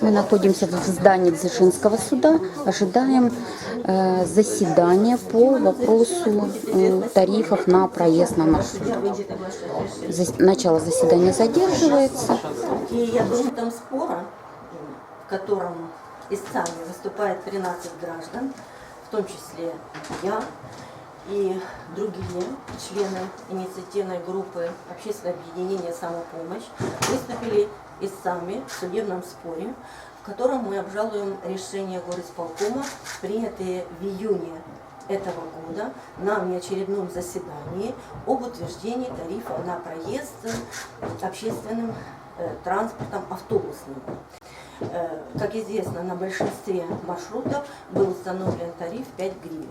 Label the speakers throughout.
Speaker 1: Мы находимся в здании Дзержинского суда, ожидаем э, заседания по вопросу э, тарифов на проезд на маршрут. Зас- Начало заседания задерживается.
Speaker 2: И я думаю, там спора, в котором истцами выступает 13 граждан, в том числе я и другие члены инициативной группы Общественное объединение «Самопомощь» выступили истцами в судебном споре, в котором мы обжалуем решение горисполкома, принятые в июне этого года на внеочередном заседании об утверждении тарифа на проезд общественным э, транспортом автобусным. Э, Как известно, на большинстве маршрутов был установлен тариф 5 гривен.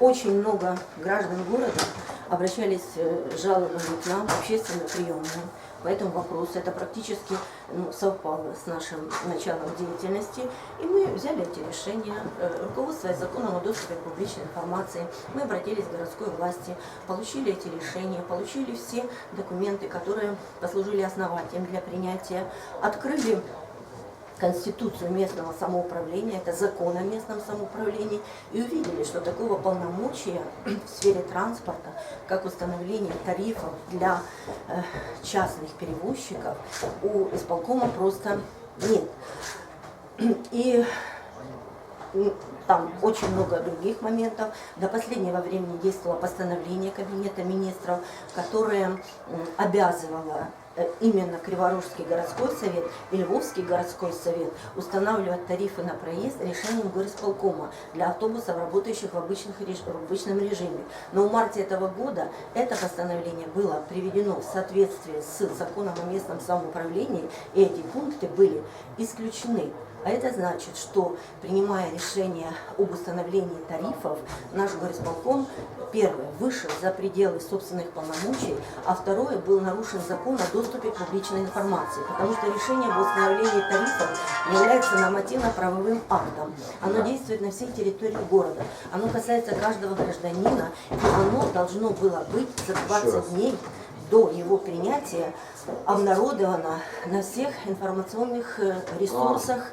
Speaker 2: Очень много граждан города обращались э, с жалобами к нам в общественную приемную по этому вопросу. Это практически ну, совпало с нашим началом деятельности. И мы взяли эти решения, э, руководствуясь законом о доступе к публичной информации. Мы обратились к городской власти, получили эти решения, получили все документы, которые послужили основанием для принятия, открыли Конституцию местного самоуправления, это закон о местном самоуправлении, и увидели, что такого полномочия в сфере транспорта, как установление тарифов для э, частных перевозчиков, у исполкома просто нет. И там очень много других моментов. До последнего времени действовало постановление Кабинета министров, которое обязывало именно Криворожский городской совет и Львовский городской совет устанавливать тарифы на проезд решением горисполкома для автобусов, работающих в, обычных, в обычном режиме. Но в марте этого года это постановление было приведено в соответствие с законом о местном самоуправлении, и эти пункты были исключены. А это значит, что принимая решение об установлении тарифов, наш горисполком, первое, вышел за пределы собственных полномочий, а второе, был нарушен закон о доступе к публичной информации, потому что решение об установлении тарифов является нормативно-правовым актом. Оно действует на всей территории города. Оно касается каждого гражданина, и оно должно было быть за 20 дней до его принятия обнародовано на всех информационных э, ресурсах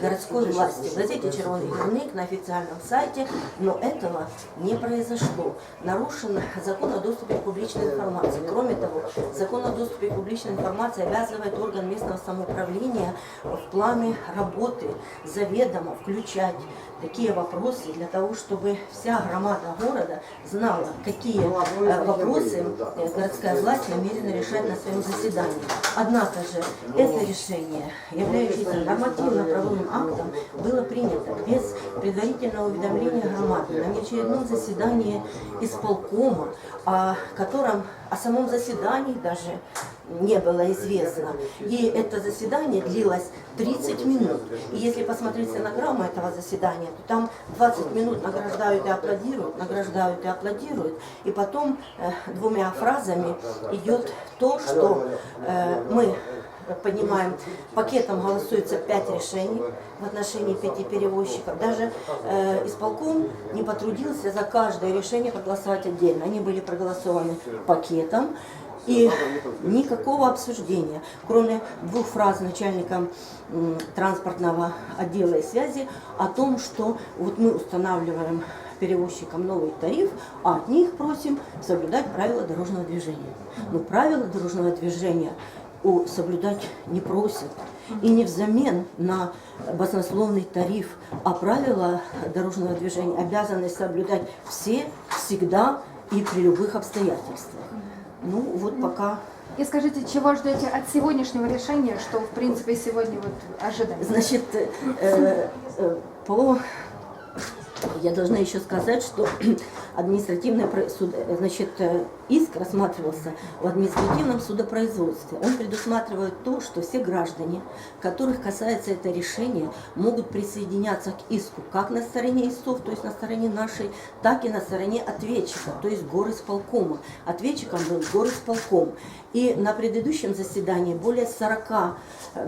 Speaker 2: городской власти. В газете «Червоный дневник» на официальном сайте, но этого не произошло. Нарушен закон о доступе к публичной информации. Кроме того, закон о доступе к публичной информации обязывает орган местного самоуправления в плане работы заведомо включать такие вопросы для того, чтобы вся громада города знала, какие э, вопросы э, городская власть намерена решать на своем заседании. Однако же это решение, являющееся нормативно-правовым актом, было принято без предварительного уведомления громады на неочередном заседании исполкома, о котором, о самом заседании даже не было известно. И это заседание длилось 30 минут. И если посмотреть стенограмму этого заседания, то там 20 минут награждают и аплодируют, награждают и аплодируют. И потом э, двумя фразами идет то, что э, мы понимаем, пакетом голосуется пять решений в отношении пяти перевозчиков. Даже э, исполком не потрудился за каждое решение проголосовать отдельно. Они были проголосованы пакетом. И никакого обсуждения, кроме двух фраз начальника транспортного отдела и связи о том, что вот мы устанавливаем перевозчикам новый тариф, а от них просим соблюдать правила дорожного движения. Но правила дорожного движения соблюдать не просят. И не взамен на баснословный тариф, а правила дорожного движения обязаны соблюдать все, всегда и при любых обстоятельствах. Ну вот пока
Speaker 3: И скажите, чего ждете от сегодняшнего решения, что в принципе сегодня вот ожидаете?
Speaker 2: Значит, э, э, по я должна еще сказать, что административный суд, э, значит, э, иск рассматривался в административном судопроизводстве. Он предусматривает то, что все граждане, которых касается это решение, могут присоединяться к иску как на стороне истцов, то есть на стороне нашей, так и на стороне ответчика, то есть горисполкома. Ответчиком был горисполком. И на предыдущем заседании более 40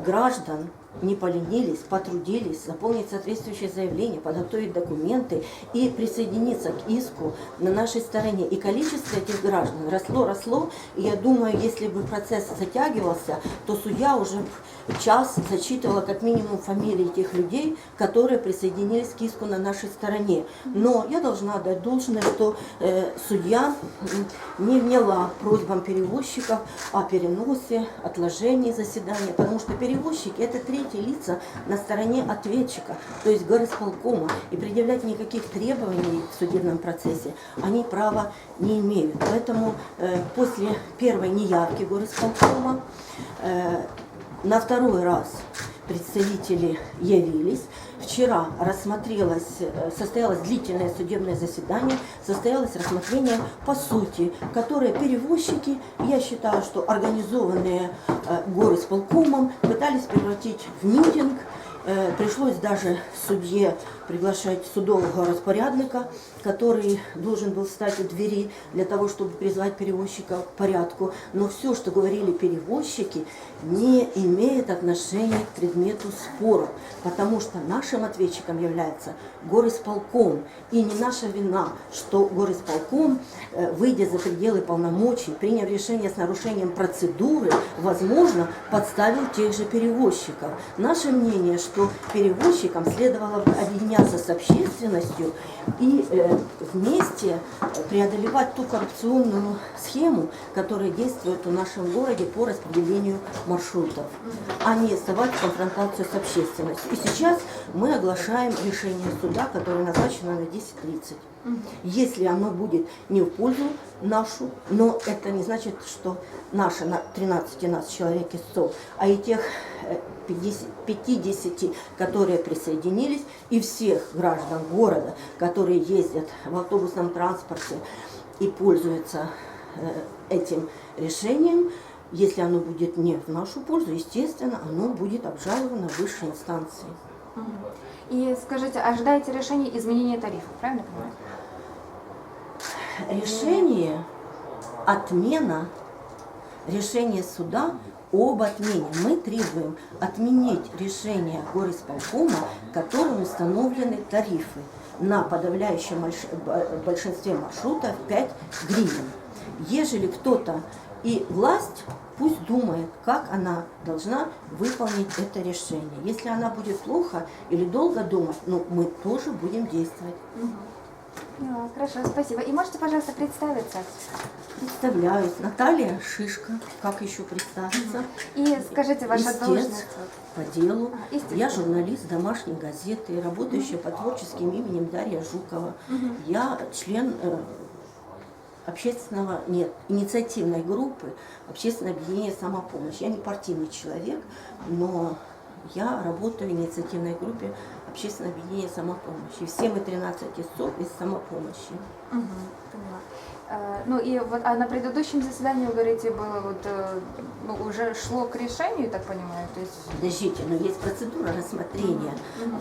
Speaker 2: граждан не поленились, потрудились заполнить соответствующее заявление, подготовить документы и присоединиться к иску на нашей стороне. И количество этих граждан росло, росло. И я думаю, если бы процесс затягивался, то судья уже час зачитывала как минимум фамилии тех людей, которые присоединились к иску на нашей стороне. Но я должна отдать должное, что э, судья не вняла просьбам перевозчиков о переносе, отложении заседания, потому что перевозчики это третьи лица на стороне ответчика, то есть горосполкома, и предъявлять никаких требований в судебном процессе они права не имеют. Поэтому э, после первой неявки горосполкома э, на второй раз представители явились. Вчера рассмотрелось, э, состоялось длительное судебное заседание, состоялось рассмотрение по сути, которые перевозчики, я считаю, что организованные э, горы с полкомом пытались превратить в митинг. Э, Пришлось даже судье приглашать судового распорядника, который должен был встать у двери для того, чтобы призвать перевозчика к порядку. Но все, что говорили перевозчики, не имеет отношения к предмету спора, потому что нашим ответчиком является горисполком. И не наша вина, что горисполком, э, выйдя за пределы полномочий, приняв решение с нарушением процедуры, возможно, подставил тех же перевозчиков. Наше мнение, что перевозчикам следовало бы объединяться с общественностью и э, вместе преодолевать ту коррупционную схему, которая действует в нашем городе по распределению маршрутов, а не вставать в конфронтацию с общественностью. И сейчас мы оглашаем решение суда, которое назначено на 10.30. Если оно будет не в пользу нашу, но это не значит, что наши на 13 нас человек истцов, а и тех э, 50, 50, которые присоединились, и всех граждан города, которые ездят в автобусном транспорте и пользуются э, этим решением, если оно будет не в нашу пользу, естественно, оно будет обжаловано в высшей инстанции.
Speaker 3: И скажите, ожидаете решения изменения тарифов, правильно понимаю?
Speaker 2: Решение отмена решения суда об отмене. Мы требуем отменить решение горисполкома, которым установлены тарифы на подавляющем большинстве маршрутов 5 гривен. Ежели кто-то и власть пусть думает, как она должна выполнить это решение. Если она будет плохо или долго думать, ну, мы тоже будем действовать.
Speaker 3: Ну, хорошо, спасибо. И можете, пожалуйста, представиться?
Speaker 2: Представляюсь, Наталья Шишка, как еще представиться?
Speaker 3: И скажите ваша
Speaker 2: Истец
Speaker 3: должность.
Speaker 2: по делу.
Speaker 3: А.
Speaker 2: Я журналист домашней газеты, работающая под творческим именем Дарья Жукова. Я член э, общественного, нет, инициативной группы общественное объединение «Самопомощь». Я не партийный человек, но я работаю в инициативной группе общественное объединение «Самопомощь». И все мы 13 истцов из «Самопомощи».
Speaker 3: Мгм, поняла. Э, Ну и вот, а на предыдущем заседании, вы говорите, было вот, э, ну, уже шло к решению, так понимаю, то есть...
Speaker 2: Подождите, но есть процедура рассмотрения.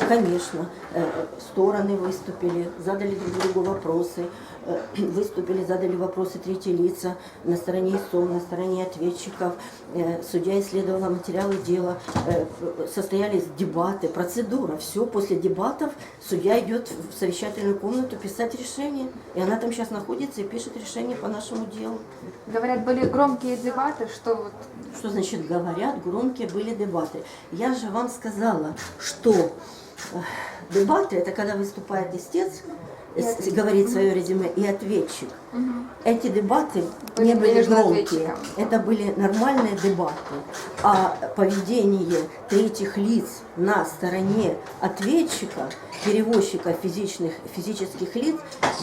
Speaker 2: Конечно, э, стороны выступили, задали друг другу вопросы, выступили, задали вопросы третьи лица на стороне ИСО, на стороне ответчиков. Судья исследовала материалы дела, состоялись дебаты, процедура. Все, после дебатов судья идет в совещательную комнату писать решение. И она там сейчас находится и пишет решение по нашему делу.
Speaker 3: Говорят, были громкие дебаты, что вот...
Speaker 2: Что значит говорят, громкие были дебаты. Я же вам сказала, что э, дебаты это когда выступает истец, говорит свое резюме и ответчик. Эти дебаты
Speaker 3: Были
Speaker 2: не были громкие. Это были нормальные дебаты. А поведение третьих лиц на стороне ответчика, перевозчика физичных, физических лиц,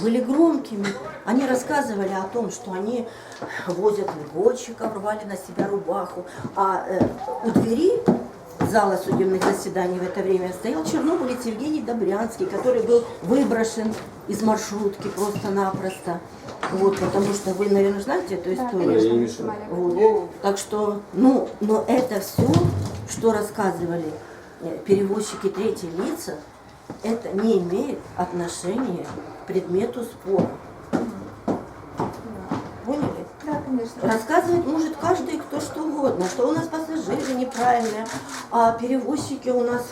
Speaker 2: были громкими. Они рассказывали о том, что они возят льготчиков, рвали на себя рубаху. А э, у двери зала судебных заседаний в это время стоял чернобылец Евгений Добрянский, который был выброшен из маршрутки просто-напросто. Вот, потому что вы, наверное, знаете эту
Speaker 3: Да,
Speaker 2: историю.
Speaker 3: снимали.
Speaker 2: Вот. Так что, ну, но это все, что рассказывали э, перевозчики третьи лица, это не имеет отношения к предмету спора. Поняли?
Speaker 3: Да, конечно. конечно.
Speaker 2: Рассказывать может каждый, кто что угодно, что у нас пассажиры неправильные, а перевозчики у нас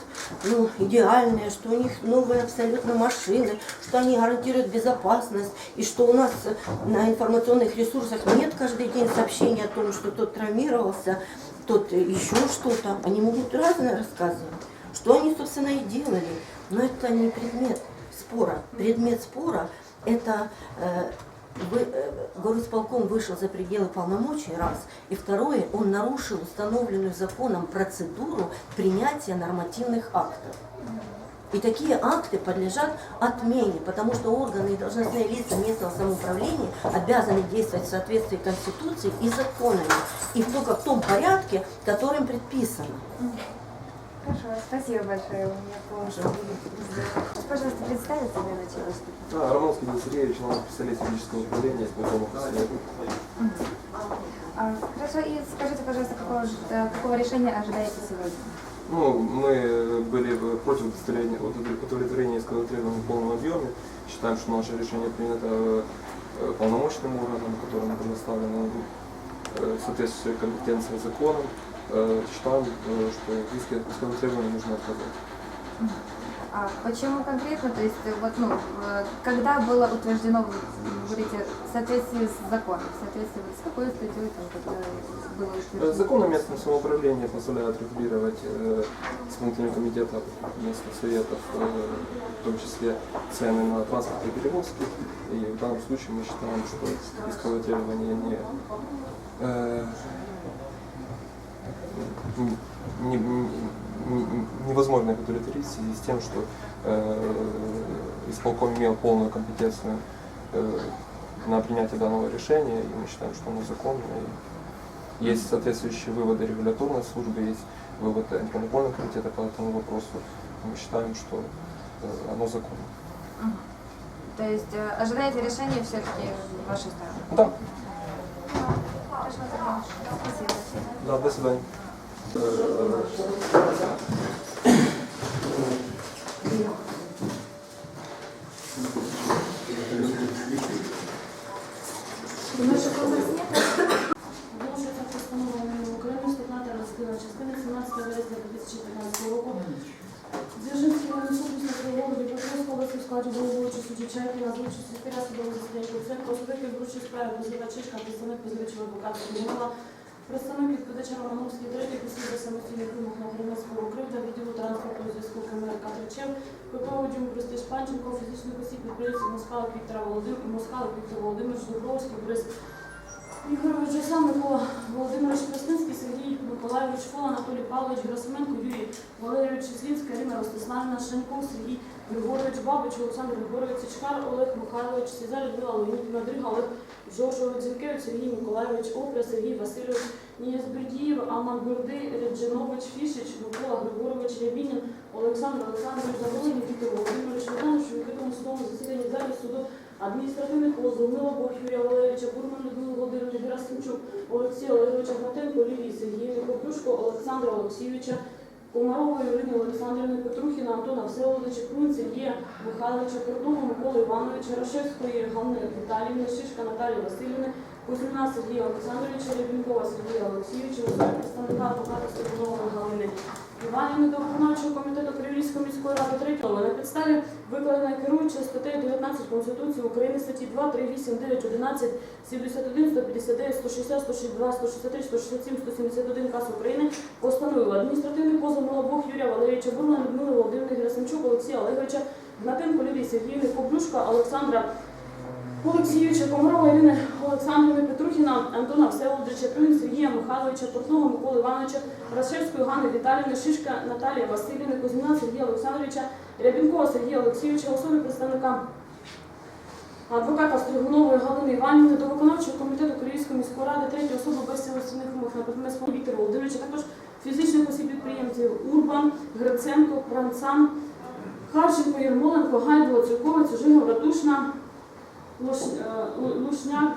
Speaker 2: ну, идеальные, что у них новые абсолютно машины, что они гарантируют безопасность, и что у нас на информационных ресурсах нет каждый день сообщений о том, что тот травмировался, тот еще что-то. Они могут разное рассказывать, что они, собственно, и делали. Но это не предмет спора. Предмет спора – это э, вы, э, горосполком вышел за пределы полномочий, раз. И второе, он нарушил установленную законом процедуру принятия нормативных актов. И такие акты подлежат отмене, потому что органы и должностные лица местного самоуправления обязаны действовать в соответствии с Конституцией и законами, и только в том порядке, которым предписано.
Speaker 3: Хорошо, спасибо большое. У меня тоже будет. Пожалуйста, представить себя начало.
Speaker 4: Да, Романский Денис Сергеевич, он специалист юридического управления, исполнительного.
Speaker 3: А, Хорошо, и скажите, пожалуйста, какого, какого решения ожидаете сегодня?
Speaker 4: Ну, мы были бы против удовлетворения, удовлетворения исковых требований в полном объеме. Считаем, что наше решение принято э, полномочным органом, которому предоставлено э, соответствующая компетенция законом. Э, Считаем, э, что иск- исковым требованиям нужно отказать.
Speaker 3: А почему конкретно? То есть, э, вот, ну, э, когда было утверждено, вы говорите, в соответствии с законом, в соответствии вот с какой статьей там, было
Speaker 4: Э,
Speaker 3: утверждено?
Speaker 4: Закон о местном самоуправлении позволяет регулировать э, исполнительный комитет местных советов, э, в том числе цены на транспортные перевозки. И в данном случае мы считаем, что исковые требования не, э, не- не- не- невозможно их удовлетворить в связи с тем, что э, исполком имел полную компетенцию э, на принятие данного решения, и мы считаем, что оно законное. И есть соответствующие выводы регуляторной службы, есть выводы антимонопольного комитета по этому вопросу. Мы считаем, что э, оно законно.
Speaker 3: То есть, э, ожидаете решения все-таки в вашей стороны?
Speaker 4: Да.
Speaker 3: Спасибо.
Speaker 4: да, до свидания.
Speaker 5: Teraz będą zastanawiać, jak po zwykłym wrócił sprawę wyzywaczyczka, to samego wyzywaczyczka adwokata, nie ma Представник відповідача Романовський третій посіда самостійний вимог на Кримського кривда відділу транспорту зв'язку КМР Катричев, виповодів Престиж Панченко, фізичних осіб підприємців Москалик Віктора Володимир, Москалик Віктор Володимирович, Дубровський, Борис Ігорович Жасан, Микола Володимирович Красницький, Сергій Миколаївич Фол, Анатолій Павлович Грасименко, Юрій Валерійович Слівський, Ірина Ростиславна, Шенков, Сергій Григорович, Бабич, Олександр Григорович, Січкар, Олег Михайлович, Сізар, Людмила Леонідівна, Дрига, Олег Жошович, Зінкевич, Сергій Миколаївич, Опря, Сергій Васильович, Ніяз Бердіїв, Аман Бурди, Реджинович, Фішич, Микола Григорович, Рябінін, Олександр Олександрович, Заболинів, Віктор Володимирович, Богданович, у відкритому судовому засіданні в залі суду адміністративних позов Милобог Юрія Валерійовича, Бурман Людмила Володимирівна Герасимчук, Олексія Олеговича Гнатенко, Лілії Сергіївни, Коплюшко, Олександра Олексійовича, Комарової Ірині Олександрівни Петрухіна, Антона Всеволодича Крун, Сергія Михайловича, Кордова, Миколи Івановича, Рашевської Ганни Віталіївни, Шишка Наталії Васильівни, Кузьміна Сергія Олександровича, Рябінкова Сергія Олексійовича, представника адвоката Степанової Галини Іванівни до виконавчого комітету Кривійської міської ради третього на підставі викладеної керуючої статтею 19 Конституції України статті 2, 3, 8, 9, 11, 71, 159, 160, 162, 163, 167, 171 КАС України постановив адміністративний позов на обох Юрія Валерійовича Бурмана, Людмили Володимирівни Герасимчук, Олексія Олеговича, Гнатенко Лілії Сергіївни, Коблюшка, Олександра Олексійовича, Комарова Ірини Олександрівни Петрухіна, Антона Всеволодовича, Крин, Сергія Михайловича, Портного Миколи Івановича, Рашевської Ганни Віталіївни, Шишка Наталії Васильівни, Кузьміна Сергія Олександровича, Рябінкова Сергія Олексійовича, особи представника адвоката Стригунової Галини Іванівни до виконавчого комітету Київської міської ради третьої особи без силосійних вимог на предмет спору Віктора Володимировича, також фізичних осіб підприємців Урбан, Гриценко, Пранцан, Харченко, Єрмоленко, Ратушна, Луш- е, Лу- Лушняк,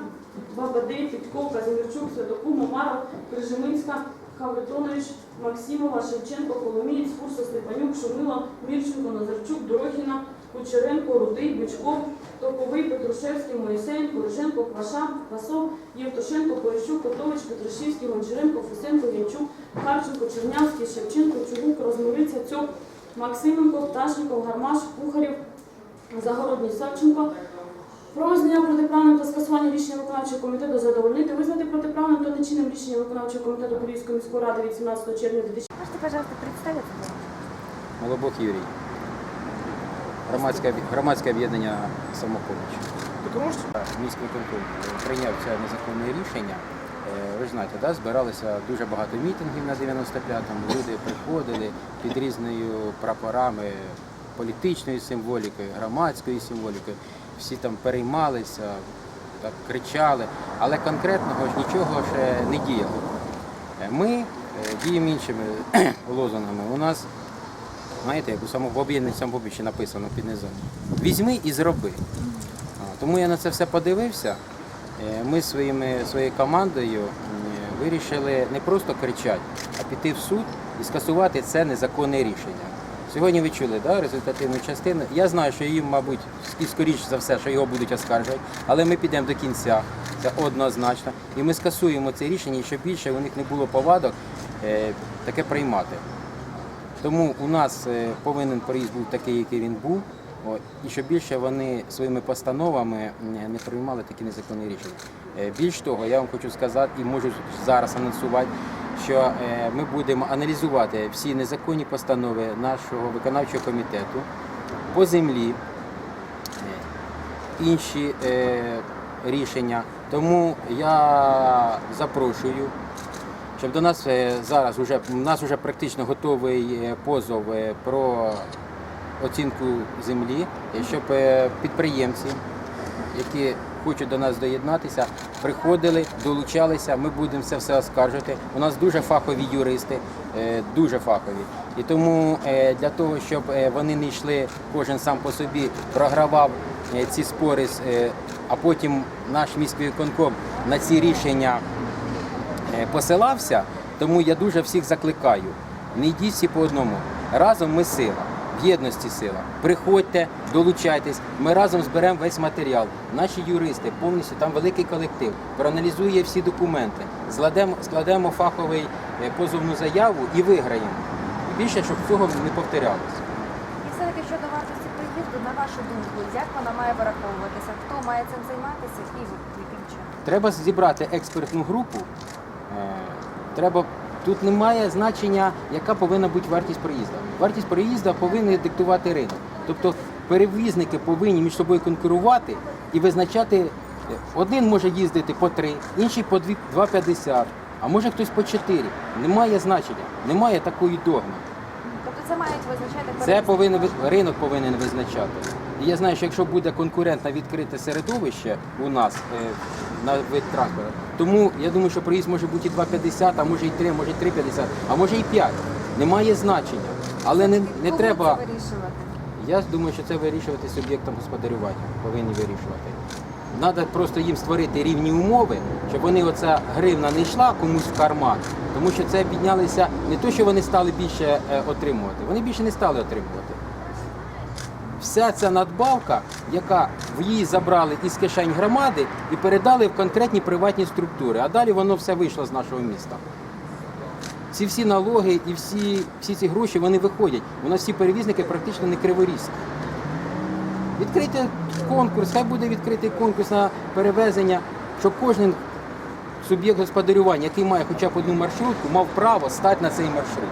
Speaker 5: Бабадей, Підков, Казимирчук, Святокуб, Мамаров, Крижиминська, Хавритонович, Максимова, Шевченко, Коломієць, Фурса, Степанюк, Шумило, Мірченко, Назарчук, Дорохіна, Кучеренко, Рудий, Бичков, Токовий, Петрушевський, Моїсеєнко, Риженко, Кваша, Квасов, Євтушенко, Поліщук, Котович, Петрушівський, Гончаренко, Фусенко, Янчук, Харченко, Чернявський, Шевченко, Чубук, Розмовиця, Цьок, Максименко, Пташніков, Гармаш, Кухарів, Загородній Савченко. Про визнання протиправним та скасування рішення виконавчого комітету задовольнити, визнати протиправним та нечинним рішення виконавчого комітету Київської міської ради від 17 червня 2000
Speaker 3: Можете, пожалуйста, представиться?
Speaker 6: Молобок Юрій. Громадське, громадське об'єднання самопоміч. Міський контроль прийняв це незаконне рішення. Е, Ви ж знаєте, да, збиралося дуже багато мітингів на 95-му. Люди приходили під різною прапорами політичною символікою, громадською символікою. Всі там переймалися, так кричали, але конкретного ж нічого ще не діяло. Е, Ми е, діємо іншими лозунгами. У нас Знаєте, як у самому об'єднанні самопомічі написано під низом. Візьми і зроби. Тому я на це все подивився. Е, Ми своїми, своєю командою вирішили не просто кричати, а піти в суд і скасувати це незаконне рішення. Сьогодні ви чули да, результативну частину. Я знаю, що їм, мабуть, і скоріше за все, що його будуть оскаржувати, але ми підемо до кінця. Це однозначно. І ми скасуємо це рішення, щоб більше у них не було повадок е, таке приймати. Тому у нас е, повинен проїзд був такий, який він був. О, І щоб більше вони своїми постановами не приймали такі незаконні рішення. Е, Більш того, я вам хочу сказати і можу зараз анонсувати, що е, ми будемо аналізувати всі незаконні постанови нашого виконавчого комітету по землі, е, інші е, рішення. Тому я запрошую щоб до нас зараз уже у нас вже практично готовий позов про оцінку землі, щоб підприємці, які хочуть до нас доєднатися, приходили, долучалися. Ми будемо це все оскаржувати. У нас дуже фахові юристи, е, дуже фахові. І тому е, для того, щоб е, вони не йшли кожен сам по собі, програвав ці спори, а потім наш міський виконком на ці рішення посилався, тому я дуже всіх закликаю. Не йдіть всі по одному. Разом ми сила, єдності сила. Приходьте, долучайтесь. Ми разом зберемо весь матеріал. Наші юристи, повністю там великий колектив, проаналізує всі документи, складемо, складемо фаховий е, позовну заяву і виграємо. Більше, щоб цього не повторялося.
Speaker 3: І все-таки щодо вартості приїзду, на вашу думку, як вона має вираховуватися? Хто має цим займатися і яким чином?
Speaker 6: Треба зібрати експертну групу. Е, Треба тут немає значення, яка повинна бути вартість проїзду. Вартість проїзду повинен диктувати ринок. Тобто перевізники повинні між собою конкурувати і визначати. Один може їздити по 3, інший по 2,50, а може хтось по 4. Немає значення, немає такої догми.
Speaker 3: Це мають визначати
Speaker 6: Це повинен ви- ринок повинен визначати. І я знаю, що якщо буде конкурентне відкрите середовище у нас е, на вид транспорту, тому я думаю, що проїзд може бути і 2,50, а може і 3, може і 3,50, а може і 5. Немає значення. Але не, не
Speaker 3: Кому
Speaker 6: треба.
Speaker 3: це вирішувати?
Speaker 6: Я думаю, що це вирішувати суб'єктом господарювання. Повинні вирішувати. Треба просто їм створити рівні умови, щоб вони оця гривна не йшла комусь в карман, тому що це піднялися не то, що вони стали більше е, отримувати, вони більше не стали отримувати. Вся ця надбавка, яка в її забрали із кишень громади і передали в конкретні приватні структури, а далі воно все вийшло з нашого міста. Ці всі налоги і всі, всі ці гроші вони виходять. У нас всі перевізники практично не криворізькі. Відкрийте конкурс, хай буде відкритий конкурс на перевезення, щоб кожен суб'єкт господарювання, який має хоча б одну маршрутку, мав право стати на цей маршрут.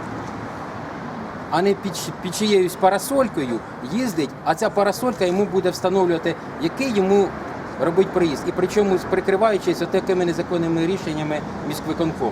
Speaker 6: А не під, під чиєюсь парасолькою їздить, а ця парасолька йому буде встановлювати, який йому робить приїзд. І причому прикриваючись такими незаконними рішеннями міськвиконкому.